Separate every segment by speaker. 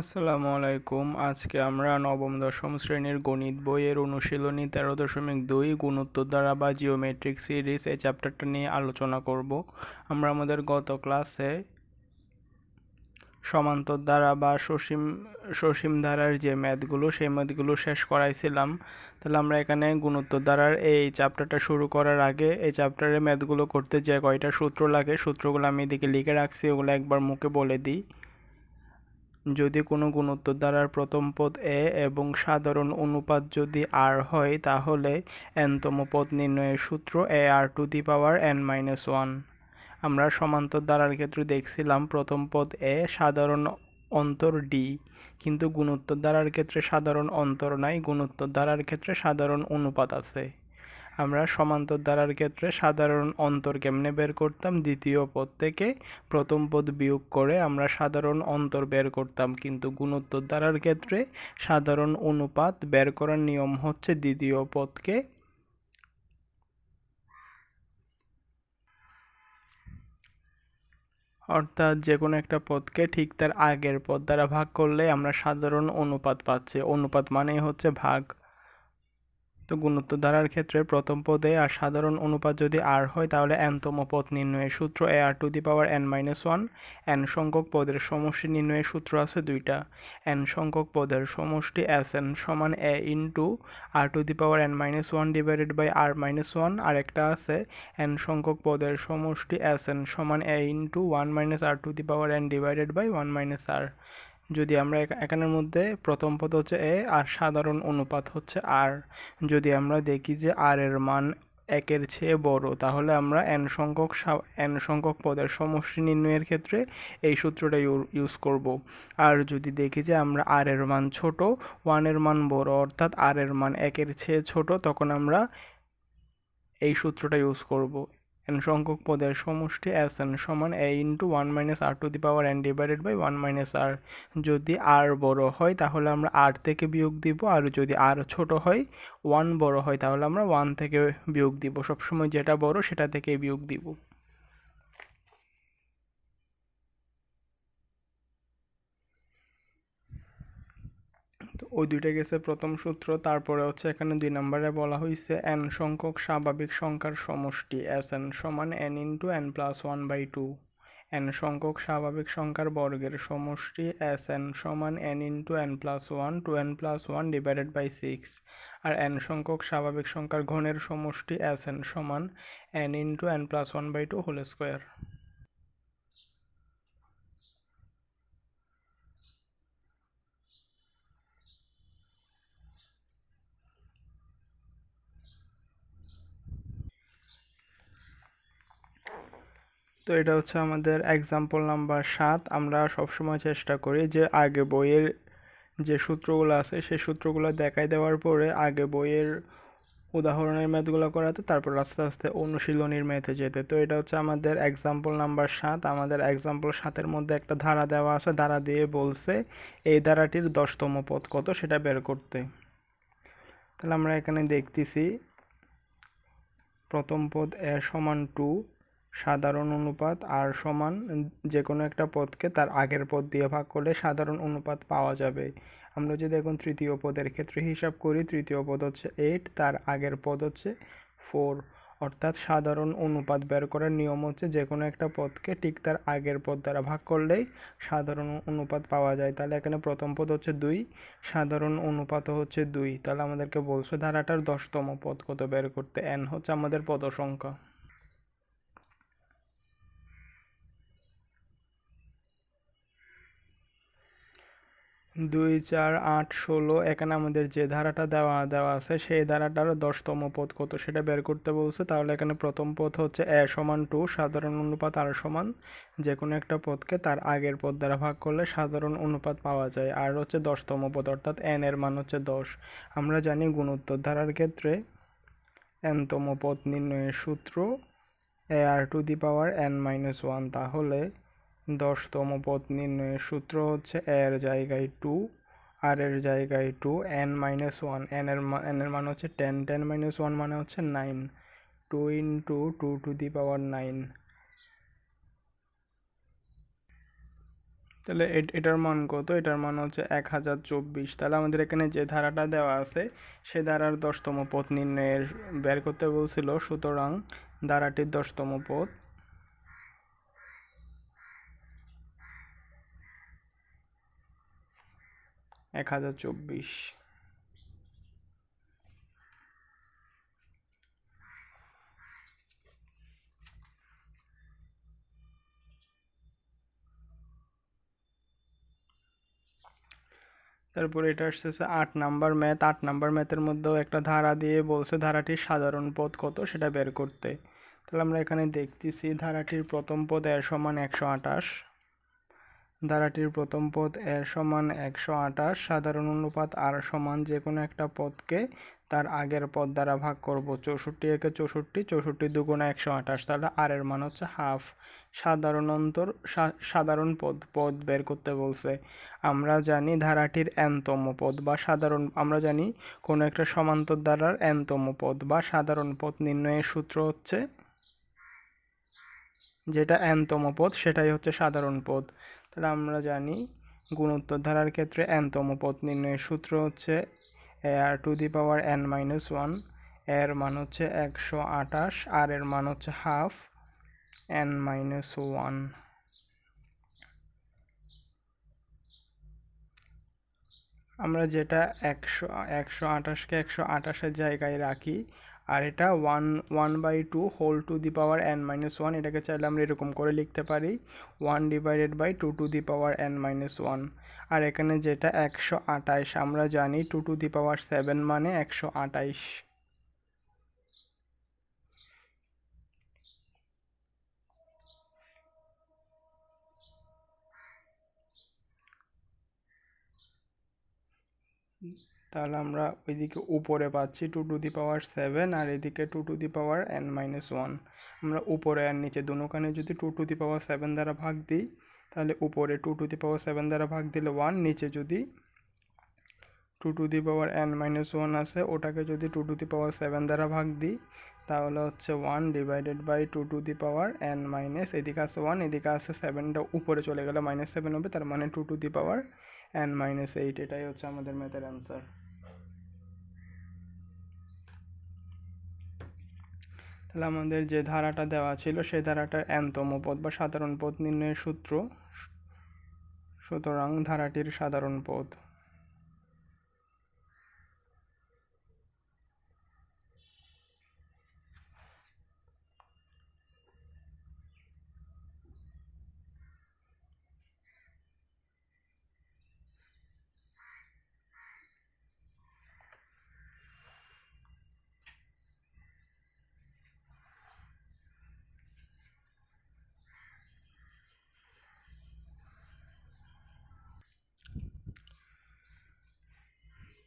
Speaker 1: আসসালামু আলাইকুম। আজকে আমরা নবম, দশম শ্রেণির গণিত বইয়ের অনুশীলনী তেরো দশমিক দুই গুণোত্তর দ্বারা বা জিওমেট্রিক সিরিজ এই চ্যাপ্টারটা নিয়ে আলোচনা করব। আমরা আমাদের গত ক্লাসে সমান্তর দ্বারা বা সসীম সসীম ধারার যে ম্যাথগুলো সেই ম্যাথগুলো শেষ করাইছিলাম। তাহলে আমরা এখানে গুণোত্তর দ্বারার এই চ্যাপ্টারটা শুরু করার আগে এই চ্যাপ্টারের ম্যাথগুলো করতে যে কয়টা সূত্র লাগে, সূত্রগুলো আমি এদিকে লিখে রাখছি, ওগুলো একবার মুখে বলে দিই। যদি কোনো গুণোত্তর দ্বারার প্রথম পদ এ এবং সাধারণ অনুপাত যদি আর হয়, তাহলে এনতম পদ নির্ণয়ের সূত্র A R to the power N minus one. আমরা সমান্তর দ্বারার ক্ষেত্রে দেখছিলাম প্রথম পদ এ সাধারণ অন্তর ডি, কিন্তু গুণোত্তর দ্বারার ক্ষেত্রে সাধারণ অন্তর নাই, গুণোত্তর দ্বারার ক্ষেত্রে সাধারণ অনুপাত আছে। আমরা সমান্তর দ্বারার ক্ষেত্রে সাধারণ অন্তর কেমনে বের করতাম? দ্বিতীয় পদ থেকে প্রথম পদ বিয়োগ করে আমরা সাধারণ অন্তর বের করতাম। কিন্তু গুণোত্তর দ্বারার ক্ষেত্রে সাধারণ অনুপাত বের করার নিয়ম হচ্ছে দ্বিতীয় পদকে অর্থাৎ যে কোনো একটা পদকে ঠিক তার আগের পদ দ্বারা ভাগ করলে আমরা সাধারণ অনুপাত পাচ্ছি। অনুপাত মানেই হচ্ছে ভাগ। তো গুণোত্তর ধারার ক্ষেত্রে প্রথম পদে আর সাধারণ অনুপাত যদি আর হয়, তাহলে এনতম পদ নির্ণয়ের সূত্র A R to the power N minus one N সংখ্যক পদের সমষ্টি নির্ণয়ের সূত্র আছে দুইটা। এন সংখ্যক পদের সমষ্টি এস এন সমান A into R to the power N minus one divided by R minus one আর একটা আছে এন সংখ্যক পদের সমষ্টি এস এন সমান A into one minus R to the power N divided by one minus R যদি আমরা এখানের মধ্যে প্রথম পদ হচ্ছে এ, আর সাধারণ অনুপাত হচ্ছে আর। যদি আমরা দেখি যে আর এর মান একের চেয়ে বড়, তাহলে আমরা এন সংখ্যক এন সংখ্যক পদের সমষ্টি নির্ণয়ের ক্ষেত্রে এই সূত্রটা ইউজ করব। আর যদি দেখি যে আমরা আর এর মান ছোট ওয়ানের মান বড়, অর্থাৎ আর এর মান একের চেয়ে ছোট, তখন আমরা এই সূত্রটা ইউজ করব। এন সংখ্যক পদের সমষ্টি এস এন সমান A into one minus R to the power N divided by one minus R যদি আর বড় হয়, তাহলে আমরা আর থেকে বিয়োগ দিব। আর যদি আর ছোট হয় ওয়ান বড় হয়, তাহলে আমরা ওয়ান থেকে বিয়োগ দিব। সবসময় যেটা বড়, সেটা থেকে বিয়োগ দিব। ওই দুইটা গেছে প্রথম সূত্র, তারপরে হচ্ছে এখানে দুই নম্বরে বলা হয়েছে এন সংখ্যক স্বাভাবিক সংখ্যার সমষ্টি এস এন সমান N into N plus one by two N সংখ্যক স্বাভাবিক সংখ্যার বর্গের সমষ্টি এস এন সমান N into N plus one two N plus one divided by six R N সংখ্যক স্বাভাবিক সংখ্যার ঘনের সমষ্টি এস এন সমান N into N plus one by two whole square তো এটা হচ্ছে আমাদের এক্সাম্পল নাম্বার সাত। আমরা সবসময় চেষ্টা করি যে আগে বইয়ের যে সূত্রগুলো আছে, সেই সূত্রগুলো দেখাই দেওয়ার পরে আগে বইয়ের উদাহরণের ম্যাথগুলো করাতে, তারপর আস্তে আস্তে অনুশীলনীর ম্যাথে যেতে। তো এটা হচ্ছে আমাদের এক্সাম্পল নাম্বার সাত। আমাদের এক্সাম্পল সাতের মধ্যে একটা ধারা দেওয়া আছে। ধারা দিয়ে বলছে, এই ধারাটির দশতম পদ কত? সেটা বের করতে। তাহলে আমরা এখানে দেখতেছি, প্রথম পদ এ সমান টু সাধারণ অনুপাত আর সমান যে কোনো একটা পদকে তার আগের পদ দিয়ে ভাগ করলে সাধারণ অনুপাত পাওয়া যাবে। আমরা যদি এখন তৃতীয় পদের ক্ষেত্রে হিসাব করি, তৃতীয় পদ হচ্ছে এইট তার আগের পদ হচ্ছে ফোর অর্থাৎ সাধারণ অনুপাত বের করার নিয়ম হচ্ছে যে কোনো একটা পদকে ঠিক তার আগের পদ দ্বারা ভাগ করলেই সাধারণ অনুপাত পাওয়া যায়। তাহলে এখানে প্রথম পদ হচ্ছে দুই, সাধারণ অনুপাত হচ্ছে দুই। তাহলে আমাদেরকে বলছে ধারাটার দশতম পদ কত বের করতে? এন হচ্ছে আমাদের পদ সংখ্যা। দুই চার আট ষোলো, এখানে আমাদের যে ধারাটা দেওয়া দেওয়া আছে, সেই ধারাটার দশতম পদ কত সেটা বের করতে বলছে। তাহলে এখানে প্রথম পদ হচ্ছে এ সমান টু, সাধারণ অনুপাত আর সমান যে কোনো একটা পদকে তার আগের পদ দ্বারা ভাগ করলে সাধারণ অনুপাত পাওয়া যায়। আর হচ্ছে দশতম পদ, অর্থাৎ এন এর মান হচ্ছে দশ। আমরা জানি গুণোত্তর ধারার ক্ষেত্রে এনতম পদ নির্ণয়ের সূত্র, A R to the power N minus one. তাহলে দশতম পদ নির্ণয়ের সূত্র হচ্ছে এর জায়গায় টু আর এর জায়গায় two N minus one N এর এন এর মান হচ্ছে টেন টেন মাইনাস ওয়ান মানে হচ্ছে nine two into two to the power nine তাহলে এটার মান কত? এটার মান হচ্ছে এক হাজার চব্বিশ। তাহলে আমাদের এখানে যে ধারাটা দেওয়া আছে, সে ধারার দশতম পথ নির্ণয়ের বের করতে বলছিল, সুতরাং ধারাটির দশতম পথ এক হাজার চব্বিশ। তারপরে এটা আসতেছে আট নাম্বার ম্যাথ। আট নাম্বার ম্যাথের মধ্যেও একটা ধারা দিয়ে বলছে ধারাটির সাধারণ পথ কত সেটা বের করতে। তাহলে আমরা এখানে দেখতেছি ধারাটির প্রথম পদ এর সমান একশো আঠাশ। ধারাটির প্রথম পদ এর সমান একশো আঠাশ, সাধারণ অনুপাত আর সমান যে কোনো একটা পদকে তার আগের পদ দ্বারা ভাগ করব। চৌষট্টি একে চৌষট্টি চৌষট্টি দুগুণে একশো আঠাশ, তাহলে আর এর মান হচ্ছে হাফ। সাধারণ অন্তর সাধারণ পদ পদ বের করতে বলছে। আমরা জানি ধারাটির এনতম পদ বা সাধারণ, আমরা জানি কোনো একটা সমান্তর ধারার এনতম পদ বা সাধারণ পদ নির্ণয়ের সূত্র হচ্ছে, যেটা এনতম পদ, সেটাই হচ্ছে সাধারণ পদ। তাহলে আমরা জানি গুণোত্তর ধারার ক্ষেত্রে এনতম পদ নির্ণয়ের সূত্র হচ্ছে R to the power N minus ওয়ানের মান হচ্ছে একশো আঠাশ আর এর মান হচ্ছে হাফ এন মাইনাস ওয়ান আমরা যেটা একশো একশো আঠাশকে একশো আঠাশের জায়গায় রাখি আর এটা one one by two whole to the power N minus one এটাকে চাইলে আমরা এরকম করে লিখতে পারি one divided by two to the power N minus one আর এখানে যেটা একশো আঠাইশ আমরা জানি two to the power seven মানে একশো আঠাইশ তাহলে আমরা ওইদিকে উপরে পাচ্ছি two to the power seven আর এদিকে two to the power N minus one আমরা উপরে আর নিচে দুনোখানে যদি two to the power seven দ্বারা ভাগ দিই, তাহলে উপরে two to the power seven দ্বারা ভাগ দিলে ওয়ান নিচে যদি two to the power N minus one আসে, ওটাকে যদি two to the power seven দ্বারা ভাগ দিই, তাহলে হচ্ছে one divided by two to the power N minus এদিকে আসে ওয়ান এদিকে আসে সেভেনটা উপরে চলে গেলে মাইনাস সেভেন হবে, তার মানে two to the power N minus eight এটাই হচ্ছে আমাদের ম্যাথের অ্যান্সার তাহলে আমাদের যে ধারাটা দেওয়া ছিল, সেই ধারাটার এনতম পদ বা সাধারণ পদ নির্ণয়ের সূত্র। সুতরাং ধারাটির সাধারণ পদ।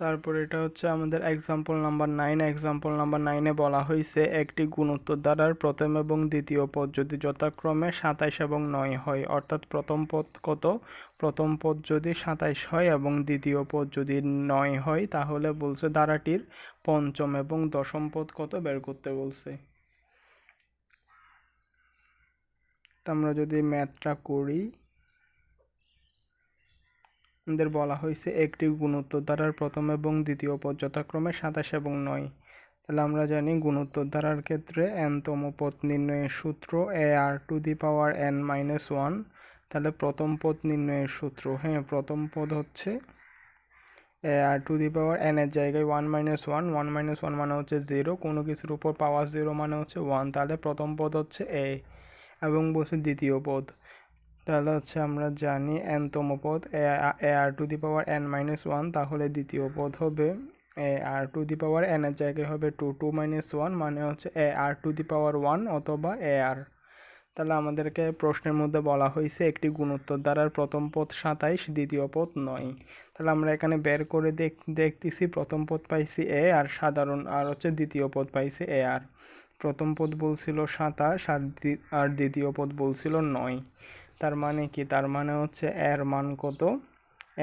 Speaker 1: তারপর এটা হচ্ছে আমাদের example number nine example number নাইনে বলা হয়েছে, একটি গুণোত্তর দ্বারার প্রথম এবং দ্বিতীয় পদ যদি যথাক্রমে সাতাইশ এবং নয় হয়, অর্থাৎ প্রথম পদ কত? প্রথম পদ যদি সাতাইশ হয় এবং দ্বিতীয় পদ যদি নয় হয়, তাহলে বলছে ধারাটির পঞ্চম এবং দশম পদ কত বের করতে বলছে? আমরা যদি ম্যাথটা করি আমাদের বলা হয়েছে, একটি গুণোত্তর ধারার প্রথম এবং দ্বিতীয় পদ যথাক্রমে সাতাশ এবং নয়। তাহলে আমরা জানি গুণোত্তর ধারার ক্ষেত্রে এনতম পদ নির্ণয়ের সূত্র A R to the power N minus one তাহলে প্রথম পদ নির্ণয়ের সূত্র হ্যাঁ প্রথম পদ হচ্ছে এ আর টু দি পাওয়ার এন এর জায়গায় one minus one one minus one মানে হচ্ছে জিরো কোনো কিছুর উপর পাওয়ার জিরো মানে হচ্ছে ওয়ান তাহলে প্রথম পদ হচ্ছে এ এবং বলছে দ্বিতীয় পদ। তাহলে হচ্ছে আমরা জানি এনতম পদ A R to the power N minus one তাহলে দ্বিতীয় পদ হবে A R to the power N এর জায়গায় হবে টু টু মাইনাস ওয়ান মানে হচ্ছে এ আর টু দি পাওয়ার ওয়ান অথবা এ আর তাহলে আমাদেরকে প্রশ্নের মধ্যে বলা হয়েছে একটি গুণোত্তর দ্বারার প্রথম পদ সাতাইশ, দ্বিতীয় পদ নয়। তাহলে আমরা এখানে বের করে দেখ, দেখতেছি প্রথম পদ পাইছি এ আর সাধারণ আর হচ্ছে দ্বিতীয় পদ পাইছি এ আর প্রথম পদ বলছিল সাতাশ আর আর দ্বিতীয় পদ বলছিল নয়। তার মানে কি? তার মানে হচ্ছে এর মান কত?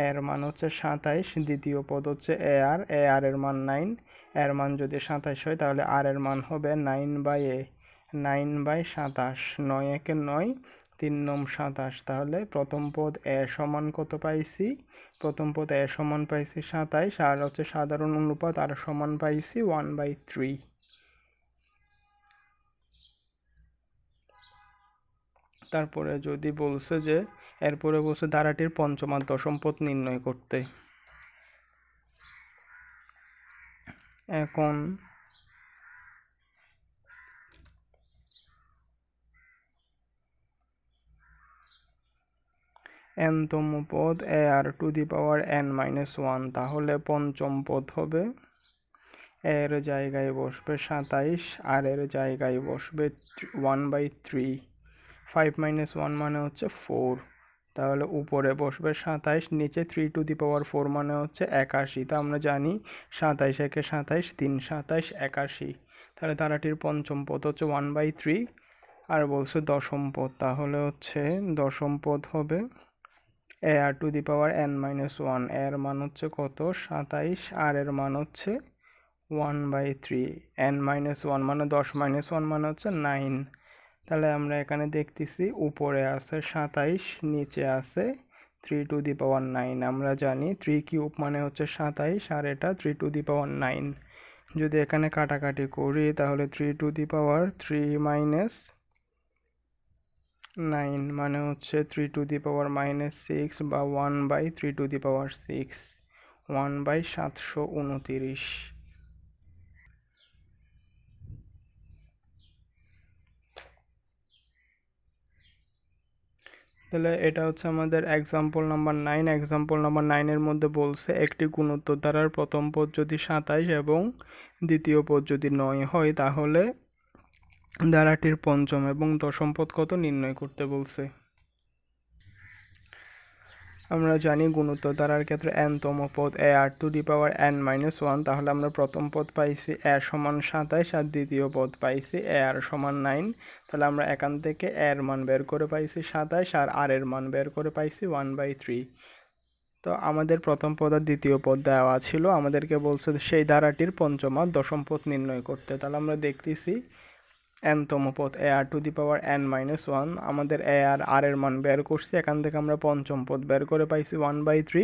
Speaker 1: এর মান হচ্ছে সাতাইশ, দ্বিতীয় পদ হচ্ছে এ আর এ আর এর মান নাইন। এর মান যদি সাতাইশ হয়, তাহলে আর এর মান হবে nine by A. Nine by সাতাশ, নয় একে নয়, তিন নম সাতাশ। তাহলে প্রথম পদ এ সমান কত পাইছি? প্রথম পদ এ সমান পাইছি সাতাইশ, আর হচ্ছে সাধারণ অনুপাত আর সমান পাইছি ওয়ান বাই থ্রি। তারপরে যদি বলছে যে, এরপরে বলছে ধারাটির পঞ্চম দশম পদ নির্ণয় করতে। এখন এনতম পদ A R to the power N minus one, তাহলে পঞ্চম পদ হবে এর জায়গায় বসবে সাতাইশ আর এর জায়গায় বসবে one by three. Five minus one মানে হচ্ছে ফোর তাহলে উপরে বসবে সাতাইশ, নিচে three to the power four মানে হচ্ছে একাশি। তো আমরা জানি সাতাইশ একে সাতাইশ, তিন সাতাইশ, একাশি। তাহলে তারাটির পঞ্চম পদ হচ্ছে ওয়ান বাই থ্রি আর বলছে দশম পদ, তাহলে হচ্ছে দশম পদ হবে A R to the power N minus ওয়ানের মান হচ্ছে কত? সাতাইশ। আর এর মান হচ্ছে one by three N minus one মানে দশ মাইনাস ওয়ান মানে হচ্ছে নাইন তাহলে আমরা এখানে দেখতেছি উপরে আছে সাতাইশ, নিচে আছে three to the power nine আমরা জানি থ্রি কিউব মানে হচ্ছে সাতাইশ আর এটা three to the power nine যদি এখানে কাটাকাটি করি তাহলে three to the power three minus nine মানে হচ্ছে three to the power minus six বা one by three to the power six one by সাতশো উনতিরিশ। তাহলে এটা হচ্ছে আমাদের example number nine example number নাইনের মধ্যে বলছে, একটি গুণোত্তর দ্বারার প্রথম পদ যদি সাতাইশ এবং দ্বিতীয় পদ যদি নয় হয়, তাহলে ধারাটির পঞ্চম এবং দশম পদ কত নির্ণয় করতে বলছে? আমরা জানি গুণোত্তর ধারার ক্ষেত্রে এনতম পদ A R to the power N minus one তাহলে আমরা প্রথম পদ পাইছি এ সমান সাতাইশ আর দ্বিতীয় পদ পাইছি এ আর সমান নাইন তাহলে আমরা এখান থেকে এর মান বের করে পাইছি সাতাইশ আর আর এর মান বের করে পাইছি ওয়ান বাই থ্রি তো আমাদের প্রথম পদ আর দ্বিতীয় পদ দেওয়া ছিল, আমাদেরকে বলছে সেই ধারাটির পঞ্চম আর দশম পদ নির্ণয় করতে। তাহলে আমরা দেখতেছি এনতম পদ A R to the power N minus one আমাদের এ আর আর এর মান বের করছি, এখান থেকে আমরা পঞ্চম পদ বের করে পাইছি ওয়ান বাই থ্রি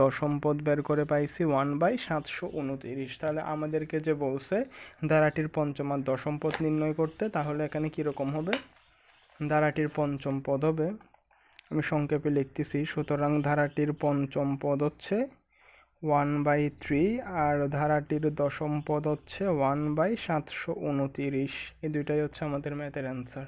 Speaker 1: দশম পদ বের করে পাইছি ওয়ান বাই সাতশো উনতিরিশ। তাহলে আমাদেরকে যে বলছে, ধারাটির পঞ্চম আর দশম পদ নির্ণয় করতে, তাহলে এখানে কীরকম হবে? ধারাটির পঞ্চম পদ হবে, আমি সংক্ষেপে লিখতেছি, সুতরাং ধারাটির পঞ্চম পদ হচ্ছে ওয়ান বাই থ্রি আর ধারাটির দশম পদ হচ্ছে ওয়ান বাই সাতশো উনতিরিশ। এই দুইটাই হচ্ছে আমাদের ম্যাথের অ্যান্সার